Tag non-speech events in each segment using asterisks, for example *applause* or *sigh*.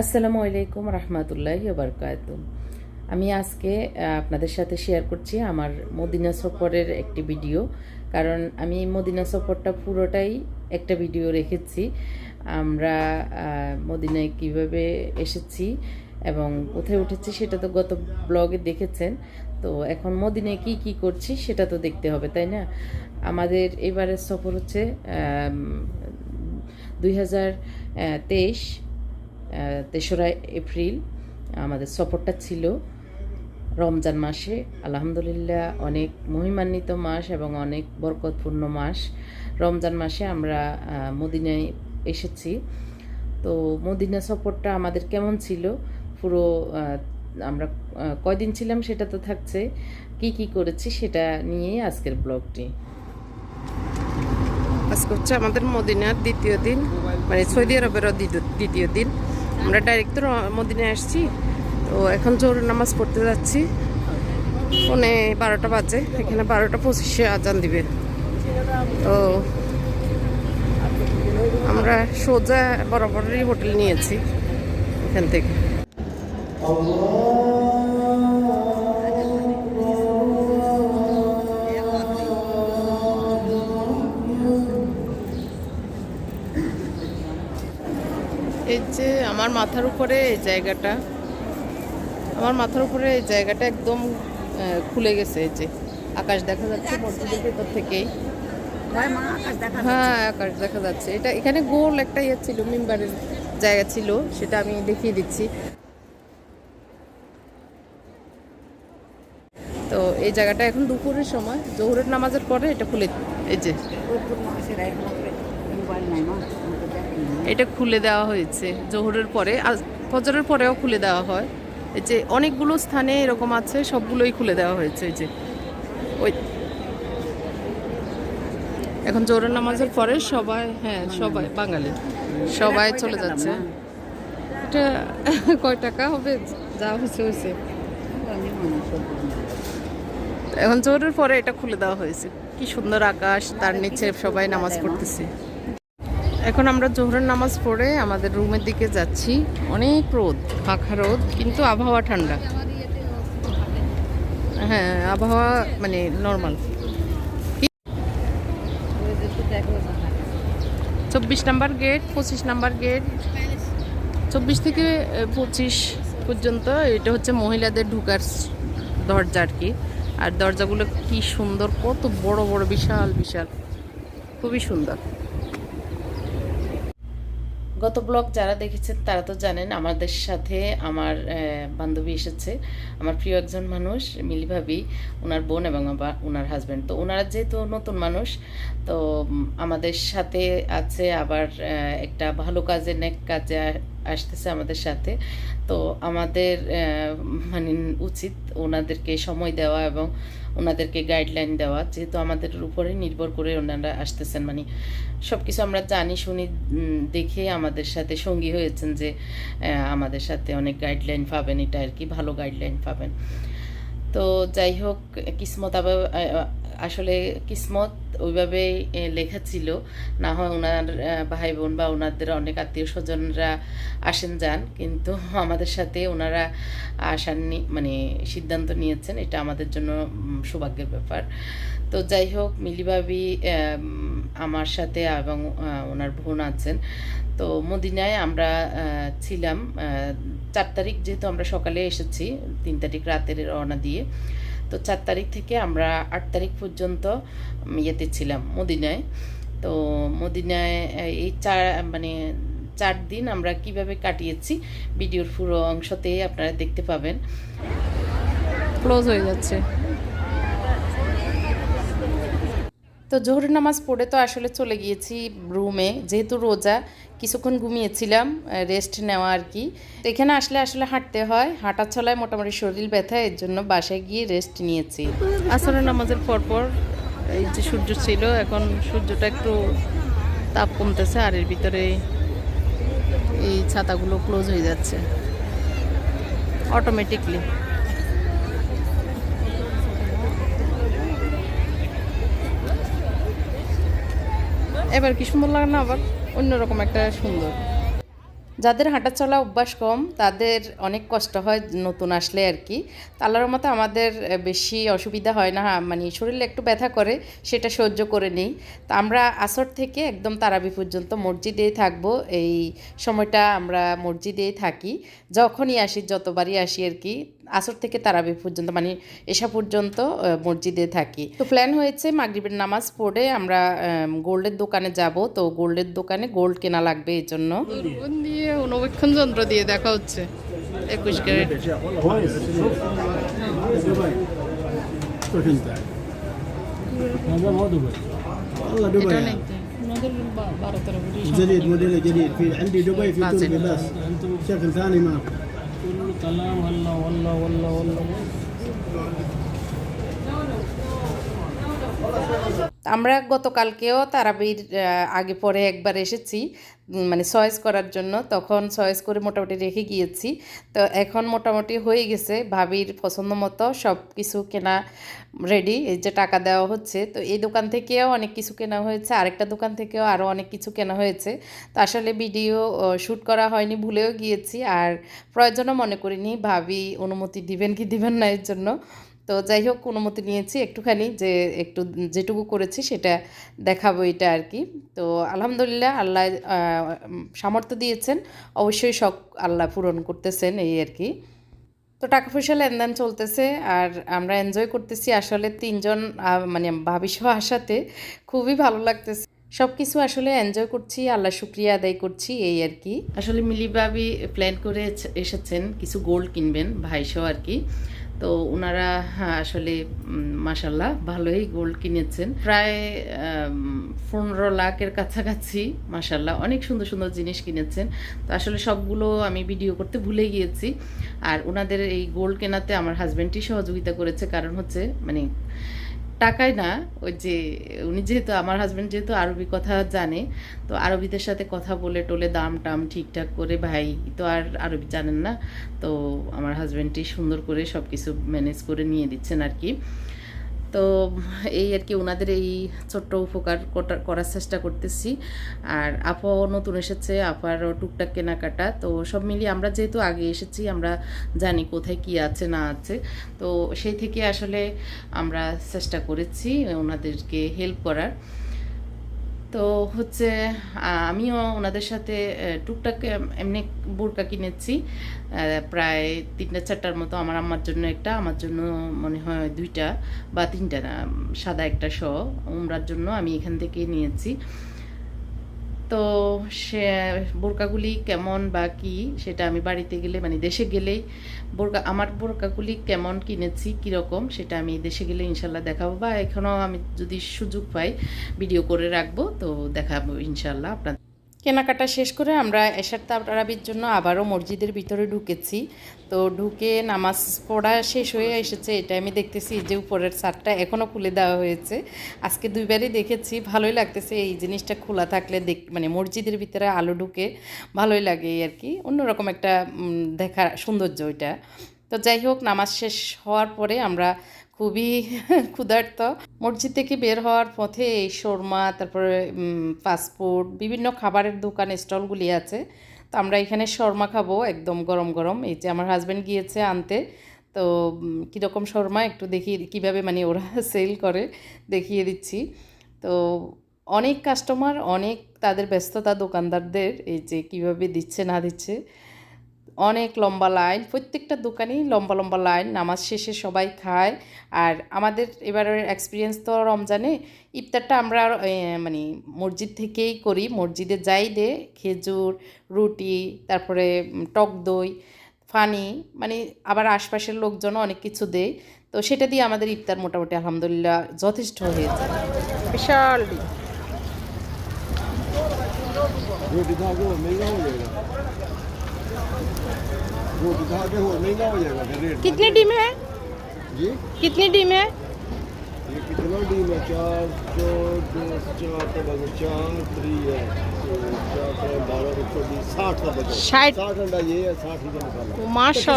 আসসালামু আলাইকুম রহমতুল্লাহ বারকাত আমি আজকে আপনাদের সাথে শেয়ার করছি আমার মদিনা সফরের একটি ভিডিও কারণ আমি মদিনা সফরটা পুরোটাই একটা ভিডিও রেখেছি। আমরা মদিনায় কীভাবে এসেছি এবং কোথায় উঠেছি সেটা তো গত ব্লগে দেখেছেন। তো এখন মদিনায় কি কি করছি সেটা তো দেখতে হবে, তাই না? আমাদের এবারের সফর হচ্ছে দুই হাজার তেইশ তেসরা এপ্রিল, আমাদের সফরটা ছিল রমজান মাসে। আলহামদুলিল্লাহ, অনেক মহিমান্বিত মাস এবং অনেক বরকতপূর্ণ মাস। রমজান মাসে আমরা মদিনায় এসেছি। তো মদিনা সফরটা আমাদের কেমন ছিল? পুরো আমরা কয়দিন ছিলাম সেটা তো থাকছে। কি কি করেছি সেটা নিয়েই আজকের ব্লগটি। আজকে হচ্ছে আমাদের মদিনার দ্বিতীয় দিন মানে সৌদি আরবেরও দ্বিতীয় দিন। আমরা ডাইরেক্ট তো মদিনে আসছি। তো এখন জোর নামাজ পড়তে যাচ্ছি। ফোনে বারোটা বাজে, এখানে বারোটা পঁচিশে আজান দিবে। তো আমরা সোজা বরাবরই হোটেল নিয়েছি, এখান থেকে। এই যে আমার মাথার উপরে এই জায়গাটা আমার মাথার উপরে এই জায়গাটা একদম খুলে গেছে এই যে। আকাশ দেখা যাচ্ছে মসজিদের ভেতর থেকেই। হ্যাঁ আকাশ দেখা যাচ্ছে। এটা এখানে গোল একটা ইয়ে ছিল মেম্বারের জায়গা ছিল সেটা আমি দেখিয়ে দিচ্ছি। তো এই জায়গাটা এখন দুপুরের সময় জোহরের নামাজের পরে এটা খুলে এই যে। এটা খুলে দেওয়া হয়েছে জোহরের পরে। ফজরের পরেও খুলে দেওয়া হয়। এই যে অনেকগুলো স্থানে এরকম আছে, সবগুলোই খুলে দেওয়া হয়েছে এই যে। ওই এখন জোহরের নামাজের পরে সবাই হ্যাঁ সবাই, বাঙালি, সবাই চলে যাচ্ছে। এটা *laughs* কয় টাকা হবে? যা হয়েছে হয়েছে। এখন জোহরের পরে এটা খুলে দেওয়া হয়েছে। কি সুন্দর আকাশ, তার নিচে সবাই নামাজ পড়তেছে। এখন আমরা জোহরের নামাজ পড়ে আমাদের রুমের দিকে যাচ্ছি। অনেক রোদ ফাঁকা রোদ, কিন্তু আবহাওয়া ঠান্ডা। হ্যাঁ আবহাওয়া মানে নর্মাল চব্বিশ নাম্বার গেট পঁচিশ নাম্বার গেট চব্বিশ থেকে পঁচিশ পর্যন্ত এটা হচ্ছে মহিলাদের ঢুকার দরজা আর কি। আর দরজাগুলো কি সুন্দর, কত বড় বড়, বিশাল বিশাল। খুবই সুন্দর। গত ব্লগ যারা দেখেছেন তারা তো জানেন আমাদের সাথে আমার বান্ধবী এসেছে। আমার প্রিয় একজন মানুষ, মিলি ভাবি ওনার বোন এবং ওনার হাজব্যান্ড তো ওনারা যেহেতু নতুন মানুষ, তো আমাদের সাথে আছে আবার একটা ভালো কাজে নেক কাজে আসতেছে আমাদের সাথে। তো আমাদের মানে উচিত ওনাদেরকে সময় দেওয়া এবং ওনাদেরকে গাইডলাইন দেওয়া। যেহেতু আমাদের উপরে নির্ভর করে ওনারা আসতেছেন। মানে সব কিছু আমরা জানি, শুনি দেখে আমাদের সাথে সঙ্গী হয়েছেন যে আমাদের সাথে অনেক গাইডলাইন পাবেন। এটা আর কি ভালো গাইডলাইন পাবেন। তো যাই হোক, কিসমত আসলে কিসমত ওইভাবে লেখা ছিল। না হয় ওনার ভাই বোন বা ওনাদের অনেক আত্মীয় স্বজনরা আসেন যান, কিন্তু আমাদের সাথে ওনারা আসার নি- মানে সিদ্ধান্ত নিয়েছেন। এটা আমাদের জন্য সৌভাগ্যের ব্যাপার। তো যাই হোক, মিলিবাবি আমার সাথে এবং ওনার বোন আছেন। তো মদিনায় আমরা ছিলাম চার তারিখ যেহেতু আমরা সকালে এসেছি, তিন তারিখ রাতের রওনা দিয়ে। তো চার তারিখ থেকে আমরা আট তারিখ পর্যন্ত ইয়েতে ছিলাম মদিনায়। তো মদিনায় এই চার মানে চার দিন আমরা কীভাবে কাটিয়েছি ভিডিওর পুরো অংশতেই আপনারা দেখতে পাবেন। ক্লোজ হয়ে যাচ্ছে। তো জোহর নামাজ পড়ে তো আসলে চলে গিয়েছি রুমে, যেহেতু রোজা, কিছুক্ষণ ঘুমিয়েছিলাম রেস্ট নেওয়া আর কি। এখানে আসলে আসলে হাঁটতে হয়, হাঁটা ছলায় মোটামুটি শরীর ব্যথা, এর জন্য বাসায় গিয়ে রেস্ট নিয়েছি। আসরের নামাজের পরপর এই যে সূর্য ছিল, এখন সূর্যটা একটু তাপ কমতেছে, আর এর ভিতরে এই ছাতাগুলো ক্লোজ হয়ে যাচ্ছে। অটোমেটিকলি এবার কি সুন্দর লাগে না আবার? অন্যরকম একটা সুন্দর। যাদের হাঁটা চলা অভ্যাস কম তাদের অনেক কষ্ট হয় নতুন আসলে আর কি। তো আল্লাহর মতো আমাদের বেশি অসুবিধা হয় না হ্যাঁ, মানে শরীরে একটু ব্যথা করে সেটা সহ্য করে নেই। তো আমরা আসর থেকে একদম তারাবি পর্যন্ত মসজিদেই থাকব এই সময়টা আমরা মসজিদেই থাকি। যখনই আসি যতবারই আসি আর কি আসর থেকে তারাবি পর্যন্ত মানে এসা পর্যন্ত আহ, মসজিদে থাকি তো প্ল্যান হয়েছে মাগরিবের নামাজ পড়ে আমরা গোল্ডের দোকানে যাব তো গোল্ডের দোকানে গোল্ড কেনা লাগবে এই জন্য দূরবীন দিয়ে অনুবেক্ষণ যন্ত্র দিয়ে দেখা হচ্ছে একুশ ক্যারেট كويس دبي شوف انت هذا ما دبي والله دبي এটা يعني. অনেক ওনাদের বা- বারো তেরো কোটি جديد موديل جديد في عندي دبي في لازم. تركي بس شكل ثاني ما في. كله كلام والله والله والله والله আমরা গতকালকেও তারাবির আগে পরে একবার এসেছি মানে চয়েস করার জন্য, তখন চয়েস করে মোটামুটি রেখে গিয়েছি। তো এখন মোটামুটি হয়ে গেছে, ভাবির পছন্দ মতো সব কিছু কেনা রেডি এই যে টাকা দেওয়া হচ্ছে। তো এই দোকান থেকেও অনেক কিছু কেনা হয়েছে, আরেকটা দোকান থেকেও আরও অনেক কিছু কেনা হয়েছে। তো আসলে ভিডিও শ্যুট করা হয়নি, ভুলেও গিয়েছি। আর প্রয়োজনও মনে করিনি, ভাবি অনুমতি দিবেন কি দিবেন না এর জন্য। তো যাই হোক অনুমতি নিয়েছি একটুখানি যে একটু যেটুকু করেছি সেটা দেখাবো এটা আর কি। তো আলহামদুলিল্লাহ আল্লাহ সামর্থ্য দিয়েছেন। অবশ্যই শখ আল্লাহ পূরণ করতেছেন এই আর কি। তো টাকা পয়সা লেনদেন চলতেছে আর আমরা এনজয় করতেছি আসলে তিনজন মানে ভাবি সহ আসাতে খুবই ভালো লাগতেছে। সব কিছু আসলে এনজয় করছি, আল্লাহ শুক্রিয়া আদায় করছি এই আর কি। আসলে মিলি ভাবি প্ল্যান করে এসেছেন কিছু গোল্ড কিনবেন ভাই সহ আর কি। তো ওনারা হ্যাঁ, আসলে মাসাল্লাহ ভালোই গোল্ড কিনেছেন। প্রায় পনেরো লাখের কাছাকাছি মাসাল্লাহ অনেক সুন্দর সুন্দর জিনিস কিনেছেন। তো আসলে সবগুলো আমি ভিডিও করতে ভুলে গিয়েছি। আর ওনাদের এই গোল্ড কেনাতে আমার হাজব্যান্ডটি সহযোগিতা করেছে। কারণ হচ্ছে মানে টাকায় না, ওই যে উনি যেহেতু আমার হাজব্যান্ড যেহেতু আরবি কথা জানে, তো আরবিদের সাথে কথা বলে টোলে দাম টাম ঠিকঠাক করে, ভাই তো আর আরবি জানেন না, তো আমার হাজব্যান্ডটি সুন্দর করে সব কিছু ম্যানেজ করে নিয়ে দিচ্ছেন আর কি। তো এই আর কি ওনাদের এই ছোট্ট উপকার করার চেষ্টা করতেছি। আর আপাও নতুন এসেছে আপারও টুকটাক কেনাকাটা। তো সব মিলিয়ে আমরা যেহেতু আগে এসেছি, আমরা জানি কোথায় কি আছে, না আছে। তো সেই থেকে আসলে আমরা চেষ্টা করেছি ওনাদেরকে হেল্প করার। তো হচ্ছে আমিও ওনাদের সাথে টুকটাক এমনি বোরকা কিনেছি প্রায় তিনটা চারটার মতো আমার আম্মার জন্য একটা, আমার জন্য মনে হয় দুইটা বা তিনটা, সাদা একটা শ, উমরার জন্য আমি এখান থেকে নিয়েছি। তো সে বোরকাগুলি কেমন বা কি সেটা আমি বাড়িতে গেলে মানে দেশে গেলেই বোরকা, আমার বোরকাগুলি কেমন কিনেছি, কীরকম সেটা আমি দেশে গেলে ইনশাল্লাহ দেখাবো বা এখনও আমি যদি সুযোগ পাই ভিডিও করে রাখব তো দেখাবো ইনশাল্লাহ আপনার কেনাকাটা শেষ করে আমরা এশার তারাবির জন্য আবারও মসজিদের ভিতরে ঢুকেছি। তো ঢুকে নামাজ পড়া শেষ হয়ে এসেছে এটা আমি দেখতেছি। যে উপরের ছাদটা এখনও খুলে দেওয়া হয়েছে। আজকে দুইবারই দেখেছি, ভালোই লাগতেছে। এই জিনিসটা খোলা থাকলে দেখ মানে মসজিদের ভিতরে আলো ঢুকে ভালোই লাগে আর কি। অন্যরকম একটা দেখা, সৌন্দর্য ওইটা। তো যাই হোক, নামাজ শেষ হওয়ার পরে আমরা খুবই ক্ষুধার্ত। মসজিদ থেকে বের হওয়ার পথে এই শর্মা, তারপরে ফাস্টফুড বিভিন্ন খাবারের দোকান, স্টলগুলি আছে। তো আমরা এখানে শর্মা খাব একদম গরম গরম। এই যে আমার হাজব্যান্ড গিয়েছে আনতে, তো কীরকম শর্মা একটু দেখি, কীভাবে মানে ওরা *laughs* সেল করে, দেখিয়ে দিচ্ছি। তো, অনেক কাস্টমার অনেক তাদের ব্যস্ততা দোকানদারদের, এই যে কীভাবে দিচ্ছে না দিচ্ছে অনেক লম্বা লাইন প্রত্যেকটা দোকানেই লম্বা লম্বা লাইন নামাজ শেষে সবাই খায়। আর আমাদের এবারের এক্সপিরিয়েন্স তো রমজানে ইফতারটা আমরা মানে মসজিদ থেকেই করি। মসজিদে যাই দে খেজুর রুটি তারপরে টক দই ফানি মানে আবার আশপাশের লোকজনও অনেক কিছু দেয়। তো সেটা দিয়ে আমাদের ইফতার মোটামুটি আলহামদুলিল্লাহ যথেষ্ট হয়ে যায় বিশাল कितनी टीम है? जी? कितनी टीम है? ये कितना टीम है? चार चार चार चार चार चार चार थ्री है। चार चार चार बारह चार सौ चार चार चार चार साठ। साठ अंडा ये है साठ ही का मसाला माशा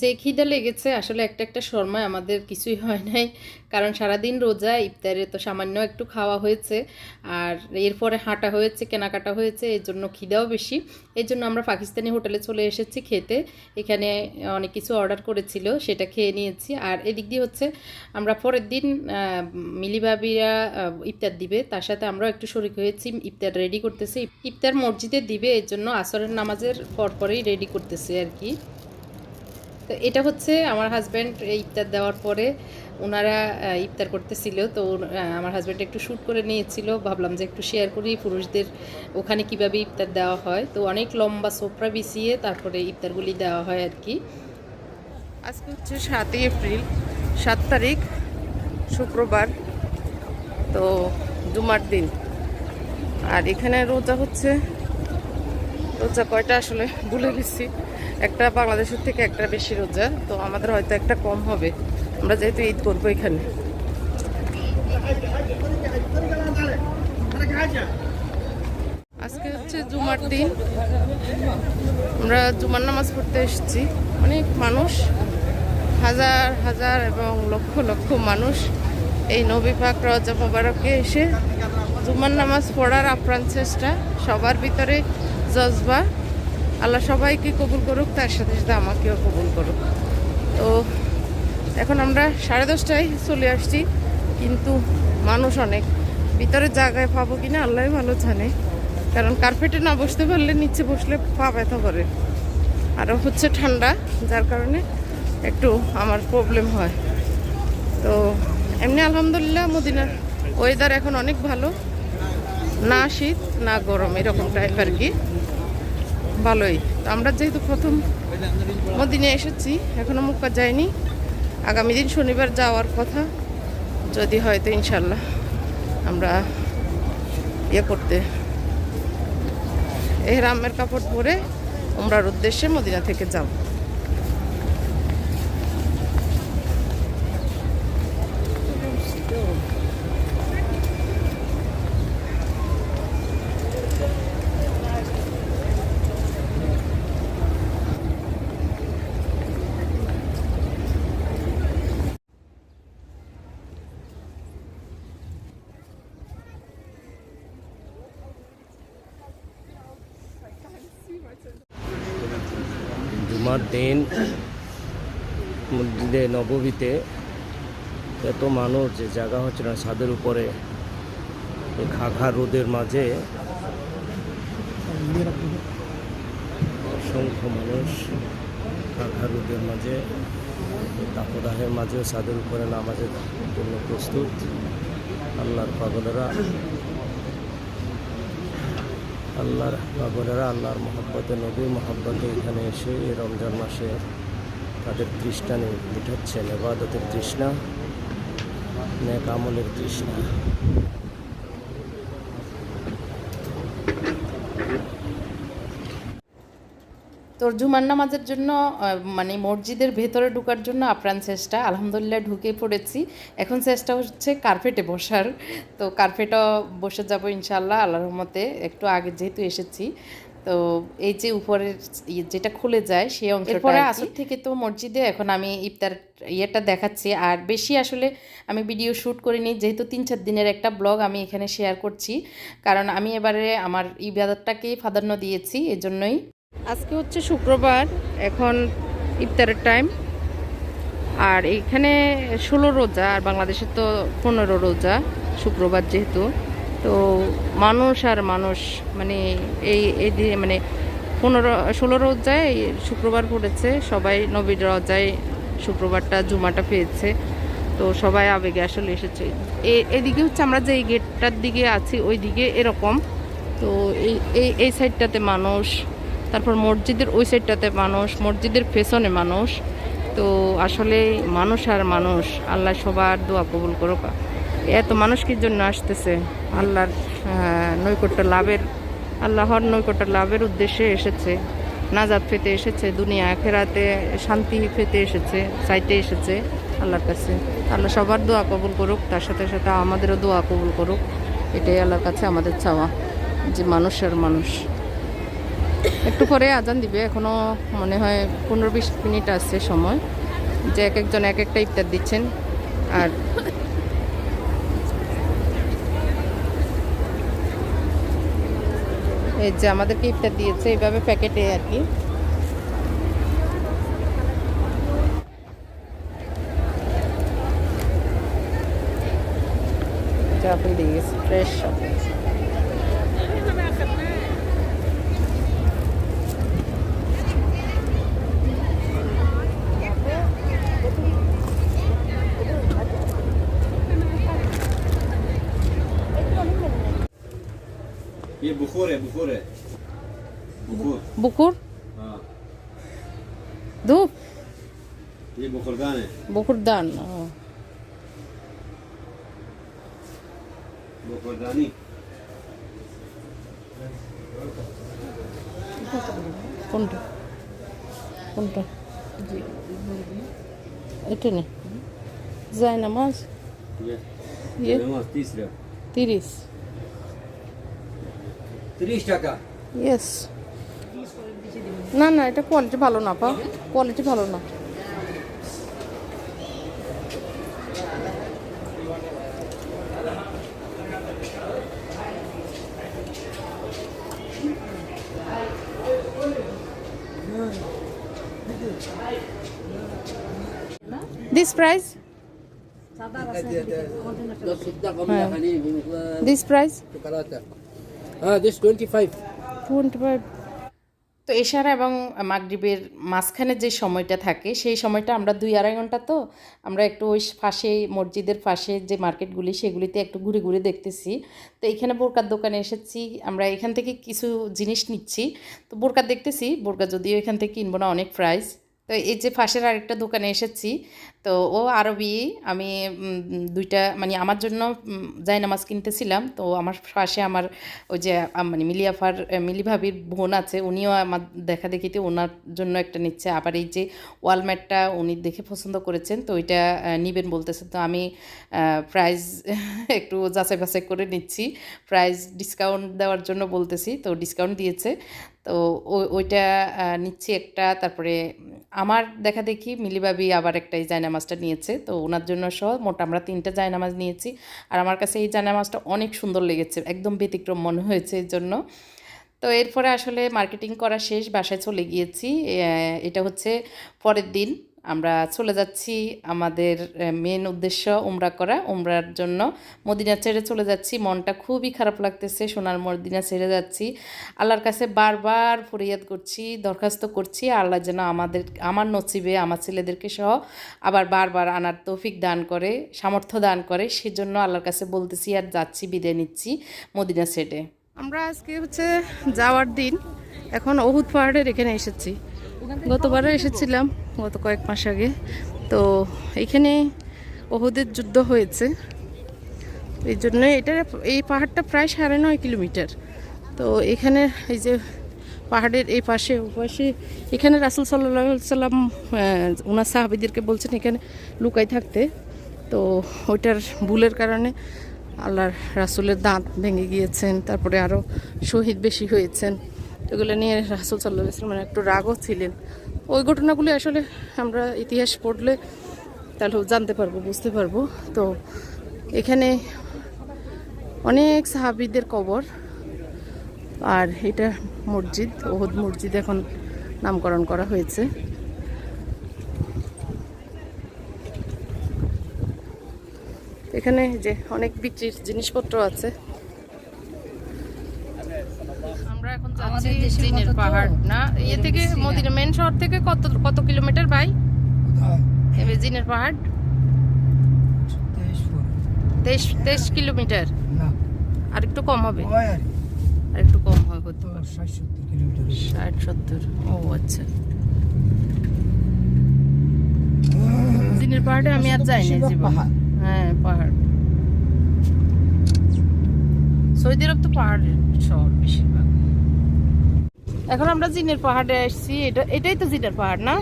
যে খিদে লেগেছে আসলে একটা একটা সময় আমাদের কিছুই হয় নাই। কারণ সারাদিন রোজা ইফতারে তো সামান্য একটু খাওয়া হয়েছে। আর এরপরে হাঁটা হয়েছে কেনাকাটা হয়েছে এর জন্য খিদাও বেশি। এই জন্য আমরা পাকিস্তানি হোটেলে চলে এসেছি খেতে। এখানে অনেক কিছু অর্ডার করেছিল সেটা খেয়ে নিয়েছি। আর এদিক দিয়ে হচ্ছে আমরা পরের দিন আহ, মিলিভাবিরা ইফতার দিবে। তার সাথে আমরাও একটু শরিক হয়েছি ইফতার রেডি করতেছি। ইফতার মসজিদে দিবে এর জন্য আসরের নামাজের পরপরেই রেডি করতেছি আর কি। তো এটা হচ্ছে আমার হাজব্যান্ড ইফতার দেওয়ার পরে ওনারা ইফতার করতেছিল। তো আমার হাজব্যান্ড একটু শ্যুট করে নিয়েছিল। ভাবলাম যে একটু শেয়ার করি পুরুষদের ওখানে কীভাবে ইফতার দেওয়া হয়। তো অনেক লম্বা সোপরা বিছিয়ে তারপরে ইফতারগুলি দেওয়া হয় আর কি। আজকে হচ্ছে সাতই এপ্রিল, সাত তারিখ, শুক্রবার। তো জুমার দিন। আর এখানে রোজা হচ্ছে, রোজা কয়টা আসলে ভুলে গেছি। একটা বাংলাদেশের থেকে একটা বেশি রোজা তো আমাদের হয়তো একটা কম হবে। আমরা যেহেতু ঈদ করব এখানে। আজকে হচ্ছে জুমার দিন। আমরা জুমার নামাজ পড়তে এসেছি। অনেক মানুষ, হাজার হাজার এবং লক্ষ লক্ষ মানুষ এই নবী পাক রজা মোবারকে এসে জুমার নামাজ পড়ার আপ্রাণ চেষ্টা, সবার ভিতরে জজবা। আল্লাহ সবাইকে কবুল করুক, তার সাথে সাথে আমাকেও কবুল করুক। তো এখন আমরা সাড়ে দশটায় চলে আসছি, কিন্তু মানুষ অনেক। ভিতরে জায়গায় পাবো কিনা আল্লাহ ভালো জানে। কারণ কার্পেটে না বসতে পারলে নিচে বসলে পা ব্যথা করে। আরও হচ্ছে ঠান্ডা, যার কারণে একটু আমার প্রবলেম হয়। তো এমনি আলহামদুলিল্লাহ মদিনার ওয়েদার এখন অনেক ভালো। না শীত, না গরম, এরকম টাইপ আর কি। ভালোই। তো আমরা যেহেতু প্রথম মদিনে এসেছি এখনও মুক্কা যায়নি। আগামী দিন শনিবার যাওয়ার কথা। যদি হয় তো ইনশাল্লাহ আমরা ইয়ে করতে। এহরামের কাপড় পরে umrar উদ্দেশ্যে মদিনা থেকে যাব। জুমার দিন মসজিদে নববীতে এত মানুষ যে জায়গা হচ্ছে না ছাদের উপরে। খাখা রোদের মাঝে অসংখ্য মানুষ খাখা রোদের মাঝে তাপদাহের মাঝেও ছাদের উপরে নামাজের জন্য প্রস্তুত। আল্লাহর পাগলেরা আল্লাহর বাবরেরা আল্লাহর মহব্বতে নবীর মহব্বতে এখানে এসে এই রমজান মাসে তাদের তৃষ্ণা মিটাচ্ছেন, এবাদতের তৃষ্ণা, নেক আমলের তৃষ্ণা। তোর জুমার নামাজের জন্য মানে মসজিদের ভেতরে ঢোকার জন্য আপ্রাণ চেষ্টা। আলহামদুলিল্লাহ ঢুকে পড়েছি। এখন চেষ্টা হচ্ছে কার্পেটে বসার। তো কার্পেটও বসে যাব ইনশাল্লাহ আল্লাহর রহমতে। একটু আগে যেহেতু এসেছি তো এই যে উপরের ইয়ে যেটা খুলে যায় সেই অংশটা এরপরে আসর থেকে তো মসজিদে এখন আমি ইফতার ইয়েটা দেখাচ্ছি। আর বেশি আসলে আমি ভিডিও শ্যুট করিনি যেহেতু তিন চার দিনের একটা ব্লগ আমি এখানে শেয়ার করছি। কারণ আমি এবারে আমার ইবাদতটাকেই প্রাধান্য দিয়েছি এজন্যই। আজকে হচ্ছে শুক্রবার, এখন ইফতারের টাইম আর এখানে ষোলো রোজা, আর বাংলাদেশে তো পনেরো রোজা, শুক্রবার যেহেতু। তো মানুষ আর মানুষ মানে এই এই মানে পনেরো, ষোলো রোজায় শুক্রবার পড়েছে, সবাই নবীর রোজায় শুক্রবারটা, জুমাটা পেয়েছে। তো সবাই আবেগে আসলে এসেছে। এদিকে হচ্ছে আমরা যে গেটটার দিকে আছি ওই দিকে এরকম। তো এই এই সাইডটাতে মানুষ তারপর মসজিদের ওই সাইডটাতে মানুষ, মসজিদের পেছনে মানুষ। তো আসলে মানুষ আর মানুষ, আল্লাহ সবার দোয়া কবুল করুক। এত মানুষ কি জন্য আসতেছে? আল্লাহর নৈকট্য লাভের, আল্লাহর নৈকট্য লাভের উদ্দেশ্যে এসেছে। নাজাদ পেতে এসেছে, দুনিয়া আখেরাতে শান্তি পেতে এসেছে, চাইতে এসেছে আল্লাহর কাছে। আল্লাহ সবার দোয়া কবুল করুক, তার সাথে সাথে আমাদেরও দোয়া কবুল করুক। এটাই আল্লাহর কাছে আমাদের চাওয়া, যে মানুষ আর মানুষ। একটু পরে আজান দিবে। এখনও মনে হয় পনেরো বিশ মিনিট আছে সময়। যে এক একজন এক একটা ইফতার দিচ্ছেন। আর এই যে আমাদেরকে ইফতার দিয়েছে, এইভাবে প্যাকেটে আর কি। আপেল দিয়ে ফ্রেশ আপেল বুকুরে বুকুরে বুকুর বুকুর ধূপ বুকুর দান বুকুর দান বুকুর দানি কোনটা? কোনটা? এটা নে। যায় নামাজ তিরিশ। 30 টাকা। ইয়েস না না এটা কোয়ালিটি ভালো না পা কোয়ালিটি ভালো না। This price? হ্যাঁ। This price? হ্যাঁ this twenty five twenty five তো এশারা এবং মাগরিবের মাঝখানে যে সময়টা থাকে সেই সময়টা আমরা দুই আড়াই ঘণ্টা তো আমরা একটু ওই ফাঁসে মসজিদের পাশে যে মার্কেটগুলি সেগুলিতে একটু ঘুরে ঘুরে দেখতেছি। তো এখানে বোরকার দোকানে এসেছি আমরা এখান থেকে কিছু জিনিস নিচ্ছি। তো বোরকা দেখতেছি বোরকা যদিও এখান থেকে কিনবো না অনেক প্রাইস তো এই যে পাশের আরেকটা দোকানে এসেছি, তো ও আরবি, আমি দুইটা মানে আমার জন্য জায়নামাজ কিনতেছিলাম, তো আমার পাশে আমার ওই যে মানে মিলিয়াফার মিলি ভাবির বোন আছে, উনিও আমার দেখা দেখিতে ওনার জন্য একটা নিচ্ছে। আবার এই যে ওয়ালম্যাটটা উনি দেখে পছন্দ করেছেন, তো ওইটা নিবেন বলতেছে। তো আমি প্রাইস *laughs* একটু যাচাই বাছাই করে নিচ্ছি। প্রাইস ডিসকাউন্ট দেওয়ার জন্য বলতেছি, তো ডিসকাউন্ট দিয়েছে। তো ওই ওইটা নিচ্ছি একটা, তারপরে আমার দেখা দেখি মিলিবাবি আবার একটা এই জায়নামাজটা নিয়েছে, তো ওনার জন্য সহ মোট আমরা তিনটা জায়নামাজ নিয়েছি। আর আমার কাছে এই জায়নামাজটা অনেক সুন্দর লেগেছে, একদম ব্যতিক্রম মনে হয়েছে এর জন্য। তো এরপরে আসলে মার্কেটিং করা শেষ, বাসায় চলে গিয়েছি এটা হচ্ছে পরের দিন। আমরা চলে যাচ্ছি আমাদের মেন উদ্দেশ্য উমরা করা। উমরার জন্য মদিনা ছেড়ে চলে যাচ্ছি। মনটা খুবই খারাপ লাগতেছে, সোনার মদিনা ছেড়ে যাচ্ছি। আল্লাহর কাছে বারবার ফরিয়াদ করছি, দরখাস্ত করছি। আল্লাহ যেন আমাদের, আমার নচিবে আমার ছেলেদেরকে সহ আবার বারবার আনার তৌফিক দান করে, সামর্থ্য দান করে। সেজন্য আল্লাহর কাছে বলতেছি, আর যাচ্ছি, বিদায় নিচ্ছি মদিনা ছেড়ে। আমরা আজকে হচ্ছে যাওয়ার দিন। এখন অহুদ পাহাড়ের এখানে এসেছি। গতবারও এসেছিলাম, গত কয়েক মাস আগে। তো এখানে অহুদের যুদ্ধ হয়েছে। এই জন্য এটা, এই পাহাড়টা প্রায় সাড়ে নয় কিলোমিটার। তো এখানে এই যে পাহাড়ের এই পাশে ওপাশে এখানে রাসুল সাল্লাহ সাল্লাম ওনার সাহাবিদেরকে বলছেন এখানে লুকাই থাকতে। তো ওইটার ভুলের কারণে আল্লাহর রাসুলের দাঁত ভেঙে গিয়েছেন, তারপরে আরও শহীদ বেশি হয়েছেন। এগুলো নিয়ে রাসুল সাল্লাহ ইসলামের একটু রাগও ছিলেন। ওই ঘটনাগুলি আসলে আমরা ইতিহাস পড়লে তাহলে জানতে পারব, বুঝতে পারব। তো এখানে অনেক সাহাবিদের কবর, আর এটা মসজিদ, ওহুদ মসজিদ এখন নামকরণ করা হয়েছে। এখানে যে অনেক বিক্রির জিনিসপত্র আছে আমরা এখন যাচ্ছি চীনের পাহাড় না? ইয়ে থেকে মদিনা মেন শহর থেকে কত কত কিলোমিটার ভাই? এবার জিনের পাহাড়। তেইশ তেইশ কিলোমিটার। আর একটু কম হবে। আর একটু কম হয় হতে পারে। ষাট সত্তর ও আচ্ছা। জিনের পাহাড়ে আমি আর যাইনি জীবন। হ্যাঁ পাহাড়। সৌদি আরব তো পাহাড়ের শহর বেশিরভাগ। এখন আমরা জিনের পাহাড়ে আসছি। এটা এটাই তো জিনের পাহাড় না?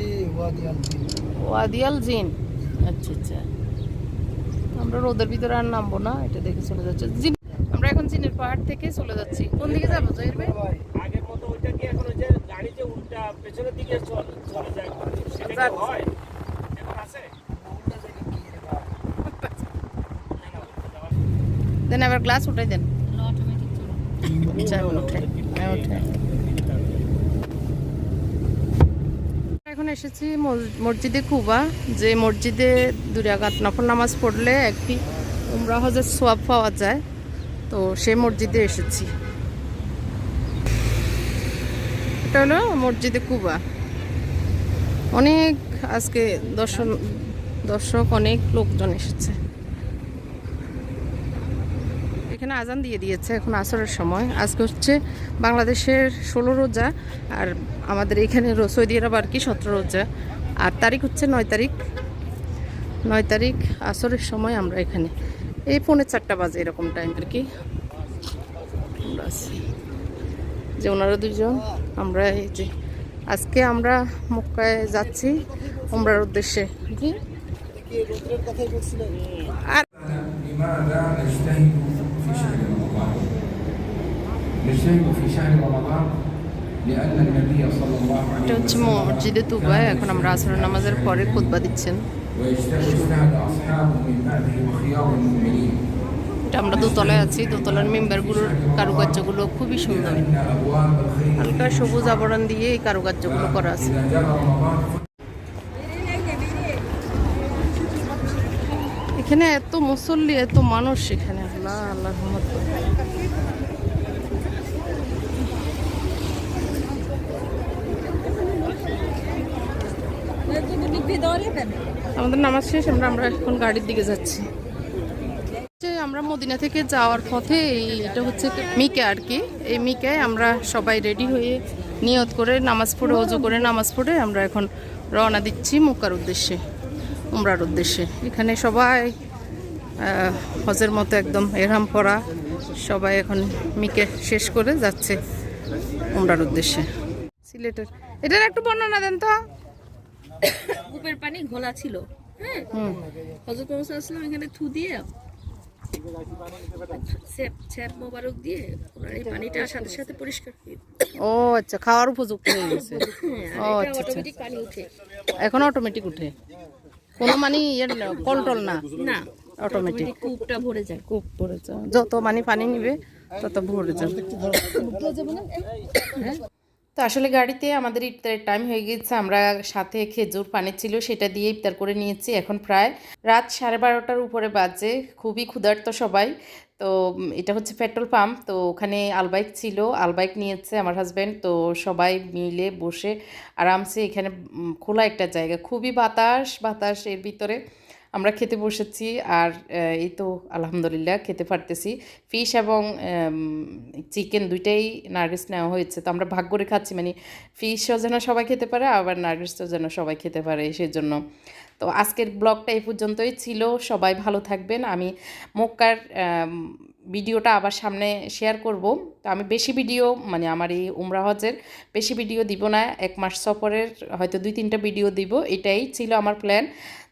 ওয়াদিয়াল জিন। আচ্ছা আচ্ছা। আমরা রোদের ভিতরে আর নামবো না এটা দেখে চলে যাচ্ছে। জিন আমরা এখন জিনের পাহাড় থেকে চলে যাচ্ছি। কোন দিকে যাব জহির ভাই? এটা কি এখন ওই যে গাড়ি যে উল্টা পেছনের দিকে চল- চলে যায়? সেটা হয়? এখন আছে? দেন আবার গ্লাস উঠাই দেন। আচ্ছা, উঠে হ্যাঁ, উঠে এখন এসেছি মসজিদে কুবা, যে মসজিদে দুরিয়াঘাত নফল নামাজ পড়লে একটি উমরা হজের সোয়াব পাওয়া যায়। তো সেই মসজিদে এসেছি। এটা হলো মসজিদে কুবা। অনেক আজকে দর্শন, দর্শক, অনেক লোকজন এসেছে এখানে আজান দিয়ে দিয়েছে এখন আসরের সময়। আজকে হচ্ছে বাংলাদেশের ষোলো রোজা আর আমাদের এখানে সৌদি আরব আর কি সতেরো রোজা। আর তারিখ হচ্ছে নয় তারিখ। নয় তারিখ আসরের সময় আমরা এখানে। এই পৌনে চারটা বাজে এরকম টাইম আর কি। যে ওনারা দুজন, আমরা এই যে আজকে আমরা মক্কায় যাচ্ছি ওমরার উদ্দেশ্যে। আর نجتهد في شهر رمضان لأن النبي صلى الله এটা عليه হচ্ছে وسلم মসজিদে তুবায় এখন আমরা আসরের নামাজের পরে খুতবা দিচ্ছেন ويجتهد اجتهد أصحابه من بعده وخيار المؤمنين এটা আমরা দোতলায় আছি দোতলার মেম্বারগুলোর কারুকার্যগুলো খুবই সুন্দর إن أبواب الخير হালকা সবুজ আবরণ দিয়ে এই কারুকার্যগুলো করা আছে إذا جرى رمضان এখানে এত মুসল্লি এত মানুষ এখানে আল্লাহ আল্লাহ রহমত আমাদের নামাজ শেষ, আমরা আমরা এখন গাড়ির দিকে যাচ্ছি। আমরা মদিনা থেকে যাওয়ার পথে এটা হচ্ছে মিকে আর কি। এই মিকে আমরা সবাই রেডি হয়ে নিয়ত করে নামাজ পড়ে অজু করে নামাজ পড়ে আমরা এখন রওনা দিচ্ছি মুকার উদ্দেশ্যে, উমরার উদ্দেশ্যে। এখানে সবাই হজের মতো একদম এরহাম পরা সবাই এখন মিকে শেষ করে যাচ্ছে উমরার উদ্দেশ্যে। সিলেটের এটার একটু বর্ণনা দেন তো। কূপের পানি ঘোলা ছিল হ্যাঁ? হুম। হজরত মোহাম্মদ এখানে থু দিয়ে মোবারক দিয়ে ওনার এই পানিটা সাথে সাথে পরিষ্কার ও আচ্ছা খাওয়ার উপযুক্ত হয়ে গেছে। ও আচ্ছা আচ্ছা। অটোমেটিক পানি উঠে। এখন অটোমেটিক উঠে। কোনো মানে কন্ট্রোল না না। অটোমেটিক কূপটা ভরে যায়। কূপ পড়ে যাও যত মানে পানি নিবে তত ভরে যাবে তো আসলে গাড়িতে আমাদের ইফতারের টাইম হয়ে গেছে আমরা সাথে খেজুর পানি ছিল সেটা দিয়ে ইফতার করে নিয়েছি। এখন প্রায় রাত সাড়ে বারোটার উপরে বাজে। খুবই ক্ষুধার্ত সবাই। তো, এটা হচ্ছে পেট্রোল পাম্প। তো ওখানে আলবাইক ছিল। আলবাইক নিয়েছে আমার হাজব্যান্ড তো সবাই মিলে বসে আরামসে এখানে খোলা একটা জায়গা। খুবই বাতাস বাতাস এর ভিতরে। আমরা খেতে বসেছি আর এই তো আলহামদুলিল্লাহ খেতে পারতেছি। ফিশ এবং চিকেন দুইটাই নার্গিস নেওয়া হয়েছে। তো আমরা ভাগ করে খাচ্ছি মানে ফিশও যেন সবাই খেতে পারে, আবার নার্গিসও যেন সবাই খেতে পারে সেজন্য। তো আজকের ব্লগটা এই পর্যন্তই ছিল। সবাই ভালো থাকবেন। আমি মক্কার ভিডিওটা আবার সামনে শেয়ার করব। তো আমি বেশি ভিডিও মানে আমার এই উমরা হজের বেশি ভিডিও দিব না। এক মাস সফরের হয়তো দুই তিনটা ভিডিও দিব। এটাই ছিল আমার প্ল্যান